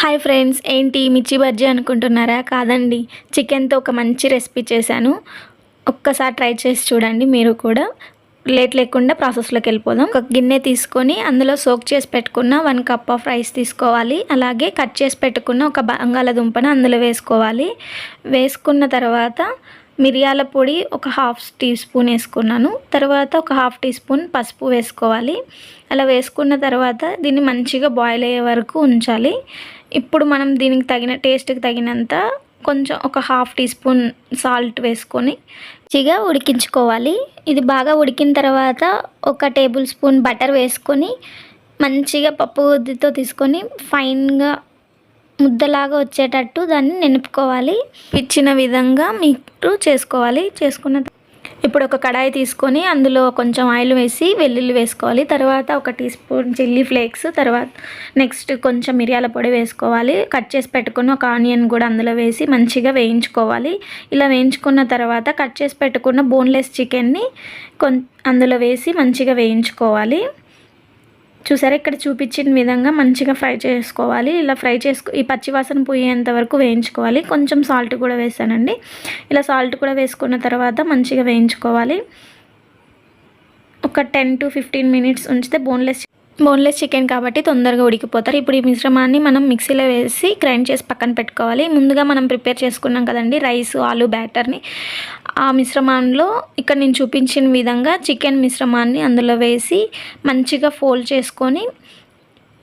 Hi friends ఏంటి మిర్చి బజ్జీ అనుకుంటున్నారా? కాదండి చికెన్తో ఒక మంచి రెసిపీ చేశాను. ఒక్కసారి ట్రై చేసి చూడండి మీరు కూడా. లేట్ లేకుండా ప్రాసెస్లోకి వెళ్ళిపోదాం. ఒక గిన్నె తీసుకొని అందులో సోక్ చేసి పెట్టుకున్న వన్ కప్ ఆఫ్ రైస్ తీసుకోవాలి. అలాగే కట్ చేసి పెట్టుకున్న ఒక బంగాళదుంపను అందులో వేసుకోవాలి. వేసుకున్న తర్వాత మిరియాల పొడి ఒక హాఫ్ టీ స్పూన్ వేసుకున్నాను. తర్వాత ఒక హాఫ్ టీ స్పూన్ పసుపు వేసుకోవాలి. అలా వేసుకున్న తర్వాత దీన్ని మంచిగా బాయిల్ అయ్యే వరకు ఉంచాలి. ఇప్పుడు మనం దీనికి తగిన టేస్ట్కి తగినంత కొంచెం ఒక హాఫ్ టీ స్పూన్ సాల్ట్ వేసుకొని మంచిగా ఉడికించుకోవాలి. ఇది బాగా ఉడికిన తర్వాత ఒక టేబుల్ స్పూన్ బటర్ వేసుకొని మంచిగా పప్పు గుద్దితో తీసుకొని ఫైన్గా ముద్దలాగా వచ్చేటట్టు దాన్ని నిలుపుకోవాలి. ఇచ్చిన విధంగా మీరు చేసుకోవాలి. చేసుకున్న ఇప్పుడు ఒక కడాయి తీసుకొని అందులో కొంచెం ఆయిల్ వేసి వెల్లుల్లి వేసుకోవాలి. తర్వాత ఒక టీ స్పూన్ చిల్లీ ఫ్లేక్స్ తర్వాత నెక్స్ట్ కొంచెం మిరియాల పొడి వేసుకోవాలి. కట్ చేసి పెట్టుకుని ఒక ఆనియన్ కూడా అందులో వేసి మంచిగా వేయించుకోవాలి. ఇలా వేయించుకున్న తర్వాత కట్ చేసి పెట్టుకున్న బోన్లెస్ చికెన్ని కొం అందులో వేసి మంచిగా వేయించుకోవాలి. చూసారా? ఇక్కడ చూపించిన విధంగా మంచిగా ఫ్రై చేసుకోవాలి. ఇలా ఫ్రై చేసుకో ఈ పచ్చివాసన పోయేంత వరకు వేయించుకోవాలి. కొంచెం సాల్ట్ కూడా వేసానండి. ఇలా సాల్ట్ కూడా వేసుకున్న తర్వాత మంచిగా వేయించుకోవాలి. ఒక టెన్ టు ఫిఫ్టీన్ మినిట్స్ ఉంచితే బోన్లెస్ బోన్లెస్ చికెన్ కాబట్టి తొందరగా ఉడికిపోతారు. ఇప్పుడు ఈ మిశ్రమాన్ని మనం మిక్సీలో వేసి గ్రైండ్ చేసి పక్కన పెట్టుకోవాలి. ముందుగా మనం ప్రిపేర్ చేసుకున్నాం కదండి రైస్ ఆలు బ్యాటర్ని. ఆ మిశ్రమంలో ఇక్కడ నేను చూపించిన విధంగా చికెన్ మిశ్రమాన్ని అందులో వేసి మంచిగా ఫోల్డ్ చేసుకొని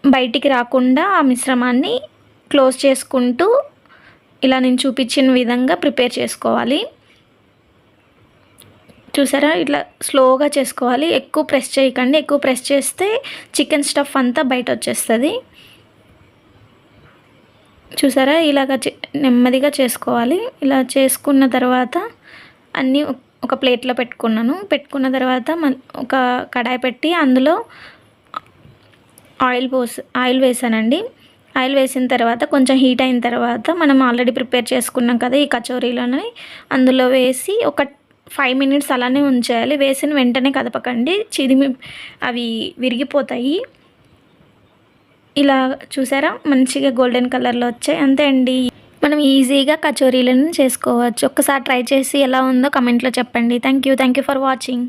బయటికి రాకుండా ఆ మిశ్రమాన్ని క్లోజ్ చేసుకుంటూ ఇలా నేను చూపించిన విధంగా ప్రిపేర్ చేసుకోవాలి. చూసారా? ఇట్లా స్లోగా చేసుకోవాలి. ఎక్కువ ప్రెస్ చేయకండి. ఎక్కువ ప్రెస్ చేస్తే చికెన్ స్టఫ్ అంతా బయట వచ్చేస్తుంది. చూసారా? ఇలాగ నెమ్మదిగా చేసుకోవాలి. ఇలా చేసుకున్న తర్వాత అన్నీ ఒక ప్లేట్లో పెట్టుకున్నాను. పెట్టుకున్న తర్వాత ఒక కడాయి పెట్టి అందులో ఆయిల్ పోసి ఆయిల్ వేసానండి. ఆయిల్ వేసిన తర్వాత కొంచెం హీట్ అయిన తర్వాత మనం ఆల్రెడీ ప్రిపేర్ చేసుకున్నాం కదా ఈ కచోరీలని. అందులో వేసి ఒక ఫైవ్ మినిట్స్ అలానే ఉంచేయాలి. వేసిన వెంటనే కదపకండి. చిదిమి అవి విరిగిపోతాయి. ఇలా చూసారా? మంచిగా గోల్డెన్ కలర్లో వచ్చాయి. అంతే అండి. మనం ఈజీగా కచోరీలను చేసుకోవచ్చు. ఒక్కసారి ట్రై చేసి ఎలా ఉందో కమెంట్లో చెప్పండి. Thank you thank you for watching